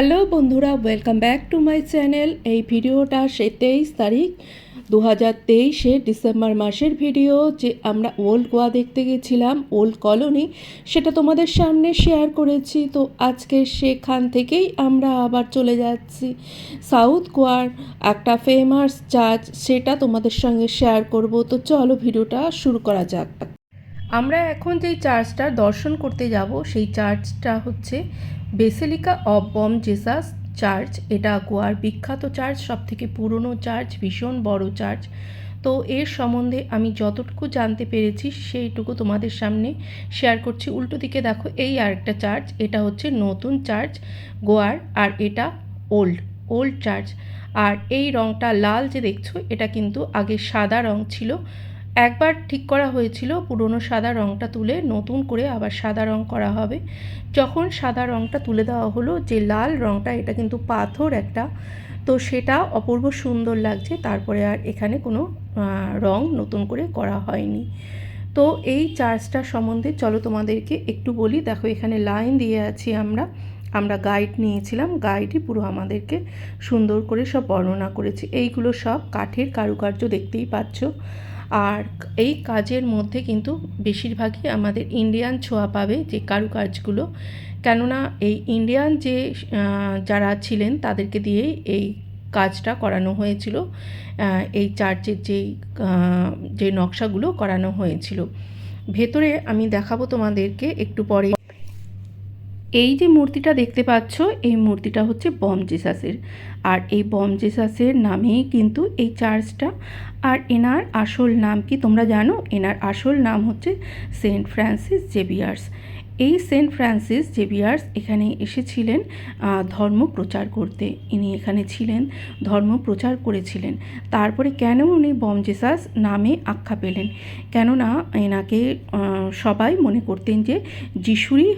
Hello বন্ধুরা welcome back to my channel এই ভিডিওটা সে তেইশ তারিখ দু হাজার তেইশে ডিসেম্বর মাসের ভিডিও, যে আমরা ওল্ড গোয়া দেখতে গেছিলাম, ওল্ড কলোনি। সেটা তোমাদের সামনে শেয়ার করেছি। তো আজকে সেখান থেকেই আমরা আবার চলে যাচ্ছি। সাউথ গোয়ার একটা ফেমাস চার্চ সেটা তোমাদের সঙ্গে শেয়ার করব। তো চলো ভিডিওটা শুরু করা যাক। আমরা এখন যেই চার্চটার দর্শন করতে যাব, সেই চার্চটা হচ্ছে Basilica of Bom Jesus church, এটা গোয়ার বিখ্যাত চার্চ সব থেকে পুরনো চার্চ, ভীষণ বড় চার্চ। তো এর সম্বন্ধে আমি যতটুকু জানতে পেরেছি, সেইটুকু তোমাদের সামনে শেয়ার করছি। উল্টো দিকে দেখো, এই আরেকটা চার্চ, এটা হচ্ছে নতুন চার্চ গোয়ার, আর এটা ওল্ড ওল্ড চার্চ। আর এই রংটা লাল যে দেখছ, এটা কিন্তু আগে সাদা রং ছিল। একবার ঠিক করা হয়েছিল পুরনো সাদা রঙটা তুলে নতুন করে আবার সাদা রং করা হবে। যখন সাদা রঙটা তুলে দেওয়া হলো, যে লাল রঙটা এটা কিন্তু পাথর একটা, তো সেটা অপূর্ব সুন্দর লাগছে। তারপরে আর এখানে কোনো রং নতুন করে করা হয়নি। তো এই চার্চটার সম্বন্ধে চলো তোমাদেরকে একটু বলি। দেখো, এখানে লাইন দিয়ে আছি আমরা। আমরা গাইড নিয়েছিলাম। গাইডই পুরো আমাদেরকে সুন্দর করে সব বর্ণনা করেছে। এইগুলো সব কাঠের কারুকার্য দেখতেই পাচ্ছ। আর এই কাজের মধ্যে কিন্তু বেশিরভাগই আমাদের ইন্ডিয়ান ছোঁয়া পাবে যে কারুকাজগুলো কেননা এই ইন্ডিয়ান যে যারা ছিলেন তাদেরকে দিয়েই এই কাজটা করানো হয়েছিল। এই চার্চের যে যে নকশাগুলো করানো হয়েছিল। ভেতরে আমি দেখাবো তোমাদেরকে একটু পরে এই যে মূর্তিটা দেখতে পাচ্ছ, এই মূর্তিটা হচ্ছে বম জেসাসের। আর এই বম জেসাসের নামেই কিন্তু এই চার্চটা। আর এনার আসল নাম কি তোমরা জানো? এনার আসল নাম হচ্ছে সেন্ট ফ্রান্সিস জেভিয়ার্স। এই সেন্ট ফ্রান্সিস জেভিয়ার্স এখানে এসেছিলেন ধর্ম প্রচার করতে। ইনি এখানে ছিলেন, ধর্ম প্রচার করেছিলেন। তারপরে কেন উনি বমজেসাস নামে আখ্যা পেলেন? কেননা এনাকে সবাই মনে করতেন যে যিশুরই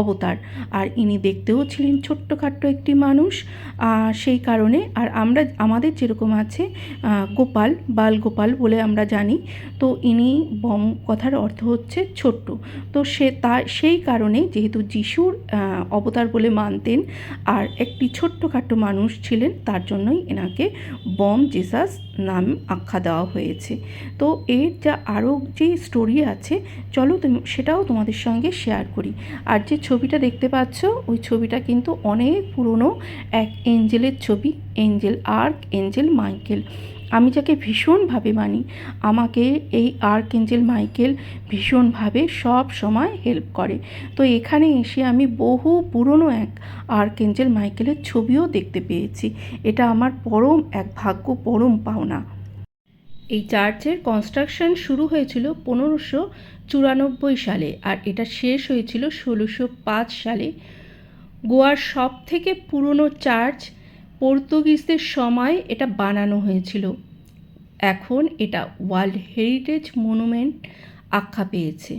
অবতার। আর ইনি দেখতেও ছিলেন ছোট্টখাট্ট একটি মানুষ। সেই কারণে আর আমরা, আমাদের যেরকম আছে গোপাল, বাল গোপাল বলে আমরা জানি। তো ইনি বম কথার অর্থ হচ্ছে ছোট্ট। তো সে তা সেই সেই কারণে যেহেতু যিশুর অবতার বলে মানতেন আর একটি ছোট্টখাট্ট মানুষ ছিলেন, তার জন্যই এনাকে বম জেসাস নাম আখ্যা দেওয়া হয়েছে। তো এর যা আরও যে স্টোরি আছে, চলো তুমি, সেটাও তোমাদের সঙ্গে শেয়ার করি। আর যে ছবিটা দেখতে পাচ্ছ, ওই ছবিটা কিন্তু অনেক পুরনো এক এঞ্জেলের ছবি এঞ্জেল আর্ক এঞ্জেল মাইকেল আমি যাকে ভীষণভাবে মানি, আমাকে এই আর্ক এঞ্জেল মাইকেল ভীষণভাবে সব সময় হেল্প করে। তো এখানে এসে আমি বহু পুরনো এক আর্ক এঞ্জেল মাইকেলের ছবিও দেখতে পেয়েছি। এটা আমার পরম এক ভাগ্য, পরম পাওনা। এই চার্চের কনস্ট্রাকশন শুরু হয়েছিল পনেরোশো চুরানব্বই সালে আর এটা শেষ হয়েছিল ষোলোশো পাঁচ সালে। গোয়ার সব থেকে পুরনো চার্চ পর্তুগিজদের সময় এটা বানানো হয়েছিল। এখন এটা ওয়ার্ল্ড হেরিটেজ মনুমেন্ট আখ্যা পেয়েছে।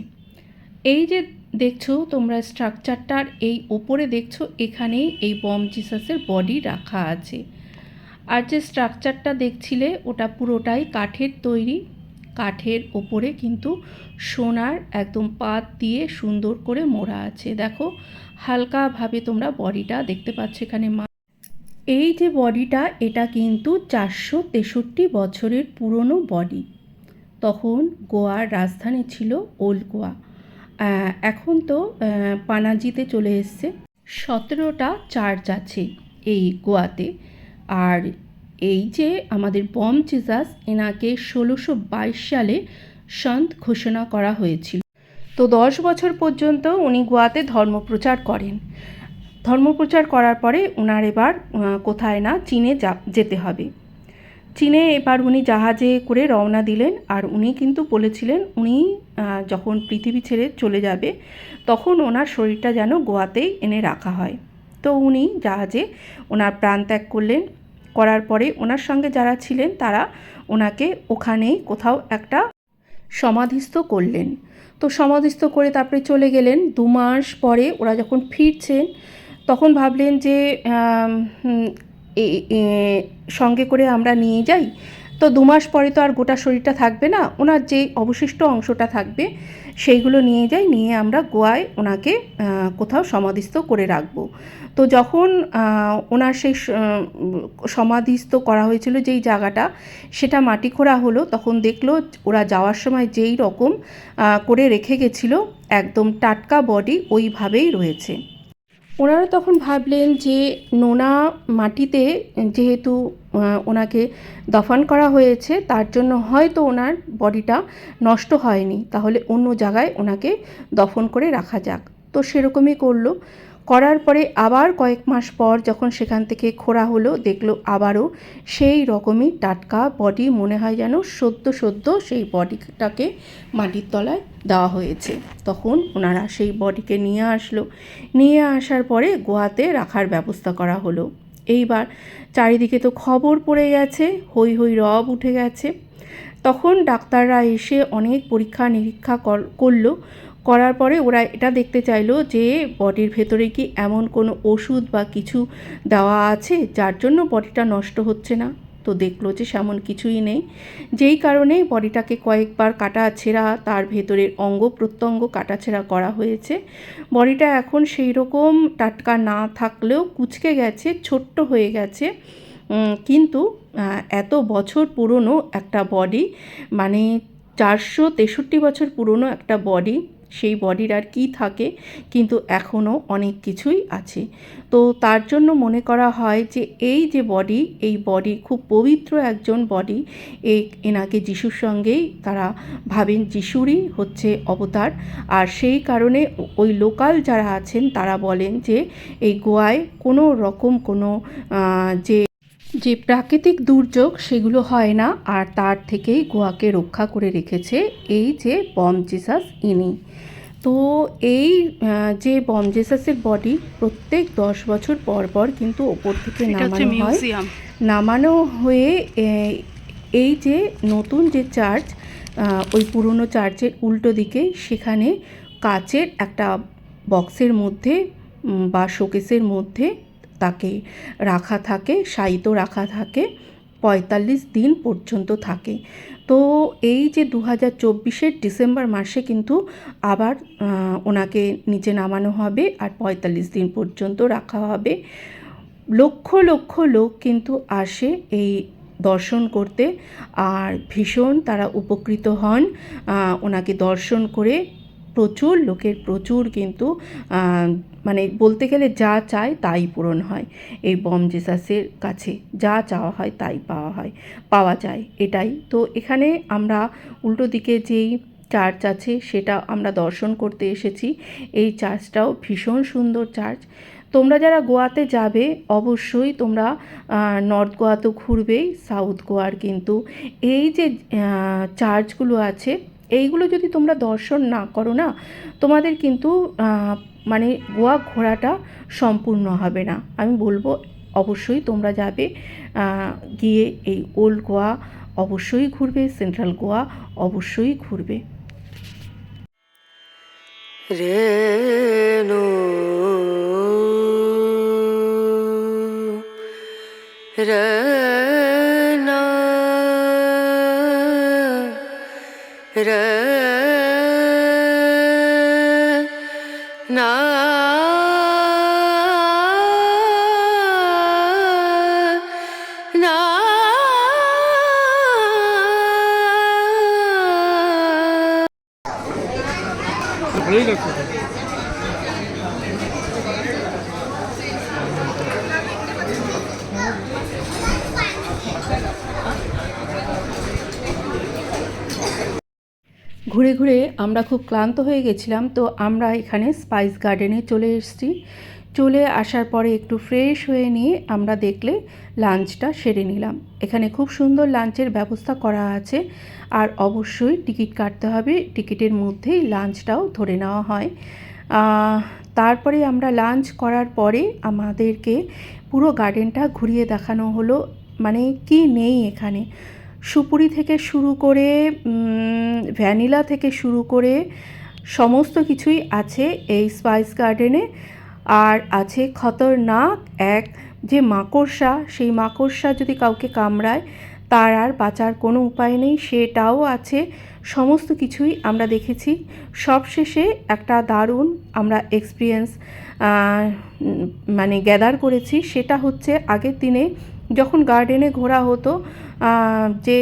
এই যে দেখছ, তোমরা স্ট্রাকচারটার এই ওপরে দেখছ, এখানেই এই বম জিসাসের বডি রাখা আছে। আর যে স্ট্রাকচারটা দেখছিলে, ওটা পুরোটাই কাঠের তৈরি। কাঠের ওপরে কিন্তু সোনার একদম পাত দিয়ে সুন্দর করে মোড়া আছে। দেখো, হালকাভাবে তোমরা বডিটা দেখতে পাচ্ছ এখানে এই যে বডিটা, এটা কিন্তু চারশো তেষট্টি বছরের পুরনো বডি। তখন গোয়ার রাজধানী ছিল ওল্ড গোয়া। এখন তো পানাজিতে চলে এসছে। সতেরোটা চার্চ আছে এই গোয়াতে। আর এই যে আমাদের বম চিজাস এনাকে ষোলোশো বাইশ সালে সন্ত ঘোষণা করা হয়েছিল। তো দশ বছর পর্যন্ত উনি গোয়াতে ধর্মপ্রচার করেন। ধর্মপ্রচার করার পরে ওনার এবার কোথায় না চীনে যেতে হবে। চীনে এবার উনি জাহাজে করে রওনা দিলেন আর উনি কিন্তু বলেছিলেন উনি যখন পৃথিবী ছেড়ে চলে যাবে, তখন ওনার শরীরটা যেন গোয়াতেই এনে রাখা হয়। তো উনি জাহাজে ওনার প্রাণ ত্যাগ করলেন। করার পরে ওনার সঙ্গে যারা ছিলেন তারা ওনাকে ওখানেই কোথাও একটা সমাধিস্থ করলেন। তো সমাধিস্থ করে তারপরে চলে গেলেন। দু মাস পরে ওরা যখন ফিরছেন তখন ভাবলেন যে সঙ্গে করে আমরা নিয়ে যাই। তো দু মাস পরে তো আর গোটা শরীরটা থাকবে না, ওনার যে অবশিষ্ট অংশটা থাকবে, সেইগুলো নিয়ে যাই, নিয়ে আমরা গোয়ায় ওনাকে কোথাও সমাধিস্থ করে রাখব। তো যখন ওনার সেই সমাধিস্থ করা হয়েছিল যেই জায়গাটা, সেটা মাটি খোঁড়া হলো, তখন দেখল ওরা যাওয়ার সময় যেই রকম করে রেখে গেছিল, একদম টাটকা বডি ওইভাবেই রয়েছে। ওনারা তখন ভাবলেন যে নোনা মাটিতে যেহেতু ওনাকে দফান করা হয়েছে, তার জন্য হয়তো ওনার বডিটা নষ্ট হয়নি। তাহলে অন্য জায়গায় ওনাকে দফন করে রাখা যাক। তো সেরকমই করল। করার পরে আবার কয়েক মাস পর যখন সেখান থেকে খোঁড়া হলো, দেখল আবারও সেই রকমই টাটকা বডি মনে হয় যেন সদ্য সদ্য সেই বডিটাকে মাটির তলায় দেওয়া হয়েছে। তখন ওনারা সেই বডিকে নিয়ে আসলো। নিয়ে আসার পরে গোয়াতে রাখার ব্যবস্থা করা হলো। এইবার চারিদিকে তো খবর পড়ে গেছে হই হই রব উঠে গেছে। তখন ডাক্তাররা এসে অনেক পরীক্ষা নিরীক্ষা কর- করল। করার পরে ওরা এটা দেখতে চাইলো যে বডির ভেতরে কি এমন কোনো ওষুধ বা কিছু দেওয়া আছে যার জন্য বডিটা নষ্ট হচ্ছে না। তো দেখল যে সেমন কিছুই নেই। যেই কারণে বডিটাকে কয়েকবার কাটা ছেঁড়া, তার ভেতরের অঙ্গ প্রত্যঙ্গ কাটাছেঁড়া করা হয়েছে। বডিটা এখন সেই রকম টাটকা না থাকলেও কুচকে গেছে, ছোট্ট হয়ে গেছে। কিন্তু এত বছর পুরনো একটা বডি মানে চারশো তেষট্টি বছর পুরনো একটা বডি সেই বডির আর কি থাকে, কিন্তু এখনও অনেক কিছুই আছে। তো তার জন্য মনে করা হয় যে, এই যে বডি, এই বডি খুব পবিত্র একজন বডি এই এনাকে যিশুর সঙ্গেই তারা ভাবেন যিশুরই হচ্ছে অবতার। আর সেই কারণে ওই লোকাল যারা আছেন, তারা বলেন যে, এই গোয়ায় কোনো রকম কোনো যে যে প্রাকৃতিক দুর্যোগ সেগুলো হয় না আর তার থেকেই গোয়াকে রক্ষা করে রেখেছে এই যে বম জিসাস ইনি। তো এই যে বম জেসাসের বডি প্রত্যেক দশ বছর পর পর কিন্তু ওপর থেকে নামানো হয়। নামানো হয়ে এই যে নতুন যে চার্চ ওই পুরনো চার্চের উল্টো দিকে সেখানে কাচের একটা বক্সের মধ্যে বা শোকেসের মধ্যে তাকে রাখা থাকে, শায়িত রাখা থাকে, পঁয়তাল্লিশ দিন পর্যন্ত থাকে। তো এই যে দু হাজার চব্বিশের ডিসেম্বর মাসে কিন্তু আবার ওনাকে নিচে নামানো হবে আর পঁয়তাল্লিশ দিন পর্যন্ত রাখা হবে। লক্ষ লক্ষ লোক কিন্তু আসে এই দর্শন করতে আর ভীষণ তারা উপকৃত হন ওনাকে দর্শন করে প্রচুর, লোকের প্রচুর কিন্তু মানে বলতে গেলে যা চায় তাই পূরণ হয়। এই বম জেসাসের কাছে যা চাওয়া হয় তাই পাওয়া হয়, পাওয়া যায়, এটাই। তো এখানে আমরা উল্টো দিকে যেই চার্চ আছে সেটা আমরা দর্শন করতে এসেছি। এই চার্চটাও ভীষণ সুন্দর চার্চ। তোমরা যারা গোয়াতে যাবে, অবশ্যই তোমরা নর্থ গোয়া তো ঘুরবেই, সাউথ গোয়ার কিন্তু। এই যে চার্চগুলো আছে এইগুলো যদি তোমরা দর্শন না করো না, তোমাদের কিন্তু মানে গোয়া ঘোরাটা সম্পূর্ণ হবে না। আমি বলব, অবশ্যই তোমরা যাবে গিয়ে এই ওল্ড গোয়া অবশ্যই ঘুরবে, সেন্ট্রাল গোয়া অবশ্যই ঘুরবে। রেণু রনা र ঘুরে ঘুরে আমরা খুব ক্লান্ত হয়ে গেছিলাম, তো আমরা এখানে স্পাইস গার্ডেনে চলে এসেছি। চলে আসার পরে একটু ফ্রেশ হয়ে নিয়ে আমরা দেখলে লাঞ্চটা সেরে নিলাম। এখানে খুব সুন্দর লাঞ্চের ব্যবস্থা করা আছে আর অবশ্যই টিকিট কাটতে হবে, টিকিটের মধ্যেই লাঞ্চটাও ধরে নেওয়া হয়। তারপরে আমরা লাঞ্চ করার পরে আমাদেরকে পুরো গার্ডেনটা ঘুরিয়ে দেখানো হলো। মানে কি নেই এখানে? সুপুরি থেকে শুরু করে ভ্যানিলা থেকে শুরু করে সমস্ত কিছুই আছে এই স্পাইস গার্ডেনে আর আছে খতরনাক, এক যে মাকড়সা, সেই মাকড়সা যদি কাউকে কামড়ায়, তার আর বাঁচার কোনো উপায় নেই। সেটাও আছে। সমস্ত কিছুই আমরা দেখেছি। সবশেষে একটা দারুণ আমরা এক্সপিরিয়েন্স মানে গ্যাদার করেছি। সেটা হচ্ছে আগের দিনে যখন গার্ডেনে ঘোরা হতো যে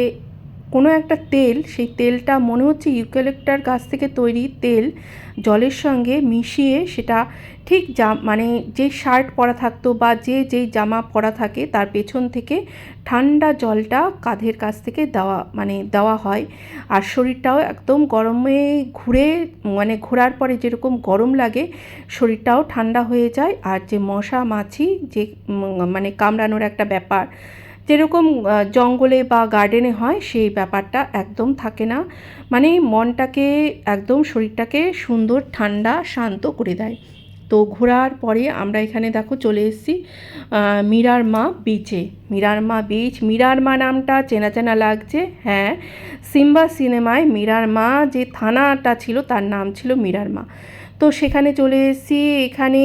কোনো একটা তেল, সেই তেলটা মনে হচ্ছে ইউক্যালিপ্টার গাছ থেকে তৈরি তেল, জলের সঙ্গে মিশিয়ে সেটা ঠিক জা মানে যে শার্ট পরা থাকতো বা যে যেই জামা পরা থাকে, তার পেছন থেকে ঠান্ডা জলটা কাঁধের কাছ থেকে দেওয়া মানে দেওয়া হয়। আর শরীরটাও একদম গরমে ঘুরে মানে ঘোরার পরে যেরকম গরম লাগে, শরীরটাও ঠান্ডা হয়ে যায়। আর যে মশা মাছি যে মানে কামড়ানোর একটা ব্যাপার যেরকম জঙ্গলে বা গার্ডেনে হয়, সেই ব্যাপারটা একদম থাকে না। মানে মনটাকে, একদম শরীরটাকে সুন্দর, ঠান্ডা, শান্ত করে দেয়। তো ঘোরার পরে আমরা এখানে দেখো চলে এসেছি মীরার মা বিচে মীরার মা বিচ মীরার মা নামটা চেনা চেনা লাগছে হ্যাঁ। সিম্বা সিনেমায় মীরার মা যে থানাটা ছিল, তার নাম ছিল মীরার মা। তো সেখানে চলে এসেছি, এখানে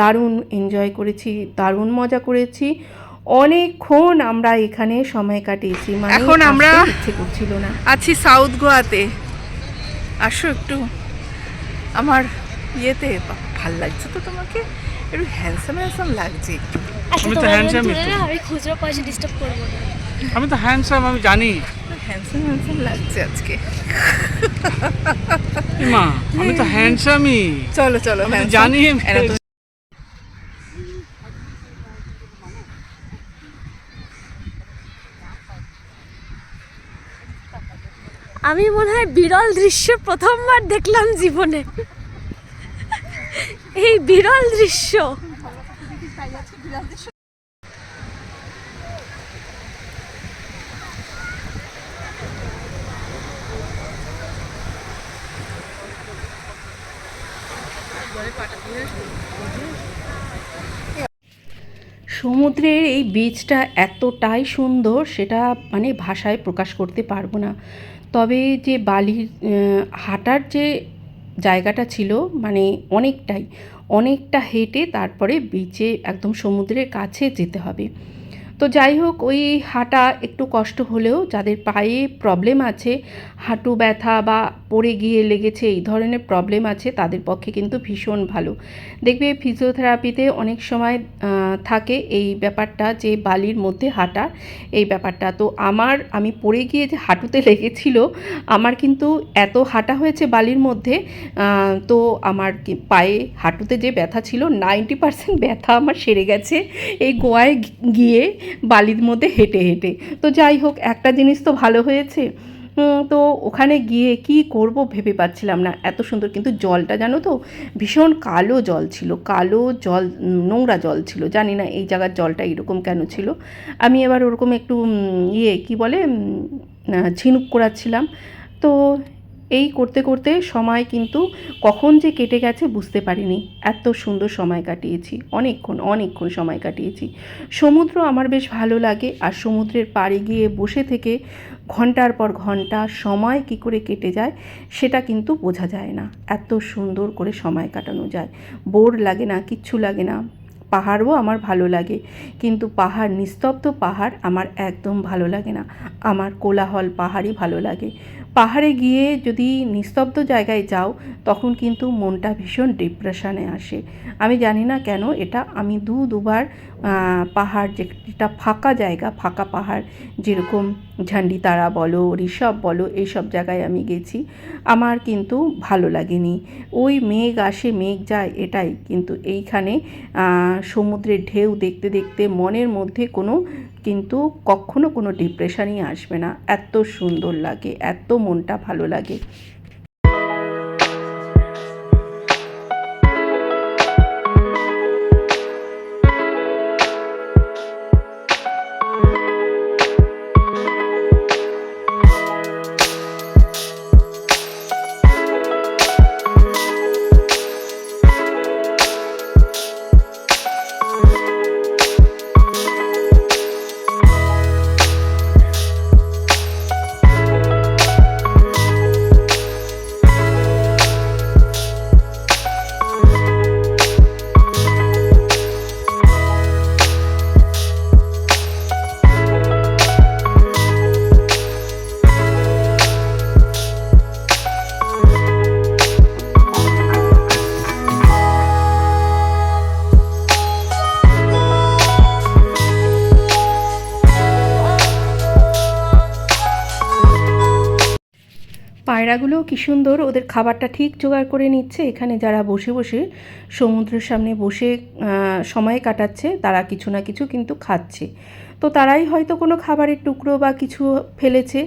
দারুণ এনজয় করেছি, দারুণ মজা করেছি। অনেকক্ষণ আমরা এখানে সময় কাটিয়েছি। মানে এখন আমরা- ইচ্ছে করছিল না। আছি সাউথ গোয়াতে। আসো একটু। আমার ইয়েতে ভালো লাগছে তো তোমাকে। একটু হ্যান্ডসাম হ্যান্ডসাম লাগছে আচ্ছা আমি তো। না আমি খুচরো পয়সা ডিস্টার্ব করব না। আমি তো হ্যান্ডসাম আমি জানি। হ্যান্ডসাম হ্যান্ডসাম লাগছে আজকে। মা আমি তো হ্যান্ডসামই চলো চলো জানি আমি মনে হয় বিরল দৃশ্য প্রথমবার দেখলাম জীবনে। এই বিরল দৃশ্য। সমুদ্রের এই বীচটা এতটাই সুন্দর, সেটা মানে ভাষায় প্রকাশ করতে পারব না। তবে যে বালির হাঁটার যে জায়গাটা ছিল মানে অনেকটাই, অনেকটা হেঁটে তারপরে বিচে একদম সমুদ্রের কাছে যেতে হবে। তো যাই হোক, ওই হাঁটা একটু কষ্ট হলেও যাদের পায়ে প্রবলেম আছে, হাঁটু ব্যথা বা পড়ে গিয়ে লেগেছে এই ধরনের প্রবলেম আছে, তাদের পক্ষে কিন্তু ভীষণ ভালো। দেখবে ফিজিওথেরাপিতে অনেক সময় থাকে এই ব্যাপারটা যে বালির মধ্যে হাঁটা এই ব্যাপারটা। তো আমার, আমি পড়ে গিয়ে যে হাঁটুতে লেগেছিল, আমার কিন্তু এত হাঁটা হয়েছে বালির মধ্যে তো আমার পায়ে হাঁটুতে যে ব্যথা ছিল নাইনটি পার্সেন্ট ব্যথা আমার সেরে গেছে। এই গোয়ায় গিয়ে বালির মধ্যে হেঁটে হেঁটে। তো যাই হোক, একটা জিনিস তো ভালো হয়েছে। তো ওখানে গিয়ে কি করব ভেবে পাচ্ছিলাম না। এত সুন্দর কিন্তু জলটা জানো তো, ভীষণ কালো জল ছিল, কালো জল, নোংরা জল ছিল। জানি না এই জায়গার জলটা এরকম কেন ছিল। আমি এবার ওরকম একটু ইয়ে কি বলে ঝিনুক করাচ্ছিলাম। তো এই করতে করতে সময় কিন্তু কখন যে কেটে গেছে বুঝতে পারিনি। এত সুন্দর সময় কাটিয়েছি, অনেকক্ষণ অনেকক্ষণ সময় কাটিয়েছি। সমুদ্র আমার বেশ ভালো লাগে আর সমুদ্রের পাড়ে গিয়ে বসে থেকে ঘণ্টার পর ঘণ্টা সময় কি করে কেটে যায় সেটা কিন্তু বোঝা যায় না। এত সুন্দর করে সময় কাটানো যায়। বোর লাগে না, কিচ্ছু লাগে না। পাহাড়ও আমার ভালো লাগে, কিন্তু পাহাড়, নিস্তব্ধ পাহাড় আমার একদম ভালো লাগে না। আমার কোলাহল পাহাড়ই ভালো লাগে। পাহাড়ে গিয়ে যদি নিস্তব্ধ জায়গায় যাও, তখন কিন্তু মনটা ভীষণ ডিপ্রেশনে আসে। আমি জানি না কেন, এটা আমি দু, দুবার পাহাড় যেটা ফাঁকা জায়গা, ফাঁকা পাহাড়, যেরকম ঝান্ডিতারা বলো, ঋষভ বলো, এইসব জায়গায় আমি গেছি, আমার কিন্তু ভালো লাগেনি। ওই মেঘ আসে, মেঘ যায়, এটাই। কিন্তু এইখানে সমুদ্রের ঢেউ দেখতে দেখতে, মনের মধ্যে কোনো কিন্তু কখনো কোনো ডিপ্রেশনই আসবে না। এত সুন্দর লাগে এত মনটা ভালো লাগে। পায়রাগুলো কি সুন্দর, ওদের খাবারটা ঠিক জোগাড় করে নিচ্ছে। এখানে যারা বসে বসে সমুদ্রের সামনে বসে সময় কাটাচ্ছে, তারা কিছু না কিছু কিন্তু খাচ্ছে। তো তারাই হয়তো কোনো খাবারের টুকরো বা কিছু ফেলেছে,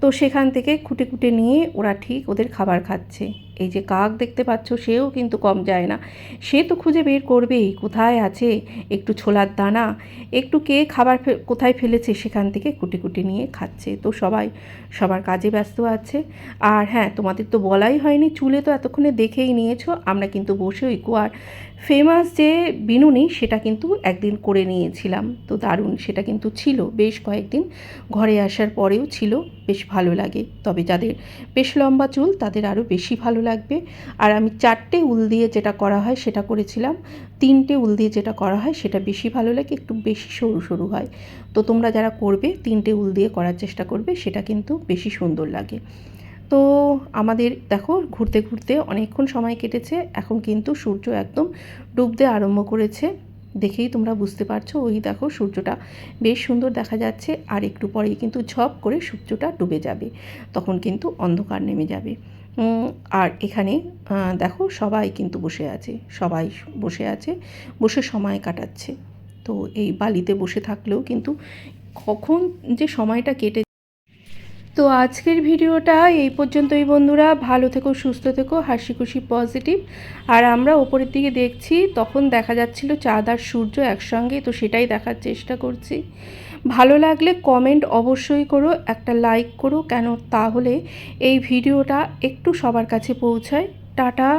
তো সেখান থেকে খুঁটে খুঁটে নিয়ে ওরা ঠিক ওদের খাবার খাচ্ছে। এই যে কাক দেখতে পাচ্ছ, সেও কিন্তু কম যায় না। সে তো খুঁজে বের করবেই, কোথায় আছে? একটু ছোলার দানা, একটু কে খাবার কোথায় ফেলেছে? সেখান থেকে কুটি কুটি নিয়ে খাচ্ছে। তো সবাই সবার কাজে ব্যস্ত আছে। আর হ্যাঁ তোমাদের তো বলাই হয়নি, চুলে তো এতক্ষণে দেখেই নিয়েছো, আমরা কিন্তু বসে ওই কুয়ার ফেমাস যে বিনুনি, সেটা কিন্তু একদিন করে নিয়েছিলাম। তো দারুণ, সেটা কিন্তু ছিল। বেশ কয়েকদিন ঘরে আসার পরেও ছিল, বেশ ভালো লাগে। তবে যাদের বেশ লম্বা চুল, তাদের আরও বেশি ভালো লাগবে। আর আমি চারটে উল দিয়ে যেটা করা হয়, সেটা করেছিলাম। তিনটে উল দিয়ে যেটা করা হয়, সেটা বেশি ভালো লাগে, একটু বেশি সরু সরু হয়। তো তোমরা যারা করবে, তিনটে উল দিয়ে করার চেষ্টা করবে, সেটা কিন্তু বেশি সুন্দর লাগে। তো আমাদের, দেখো, ঘুরতে ঘুরতে অনেকক্ষণ সময় কেটেছে, এখন কিন্তু সূর্য একদম ডুবতে আরম্ভ করেছে। দেখেই তোমরা বুঝতে পারছ, ওই দেখো সূর্যটা বেশ সুন্দর দেখা যাচ্ছে, আর একটু পরেই কিন্তু ঝপ করে সূর্যটা ডুবে যাবে, তখন কিন্তু অন্ধকার নেমে যাবে। আর এখানে দেখো সবাই কিন্তু বসে আছে, সবাই বসে আছে, বসে সময় কাটাচ্ছে। তো এই বালিতে বসে থাকলেও কিন্তু কখন যে সময়টা কেটে তো আজকের ভিডিওটা এই পর্যন্তই বন্ধুরা। ভালো থেকো, সুস্থ থেকো, হাসি খুশি পজিটিভ। আর আমরা ওপরের দিকে দেখছি, তখন দেখা যাচ্ছিল চাঁদ আর সূর্য একসঙ্গে, তো সেটাই দেখার চেষ্টা করছি। ভালো লাগলে কমেন্ট অবশ্যই করো, একটা লাইক করো, কেন? তাহলে এই ভিডিওটা একটু সবার কাছে পৌঁছায়। টাটা!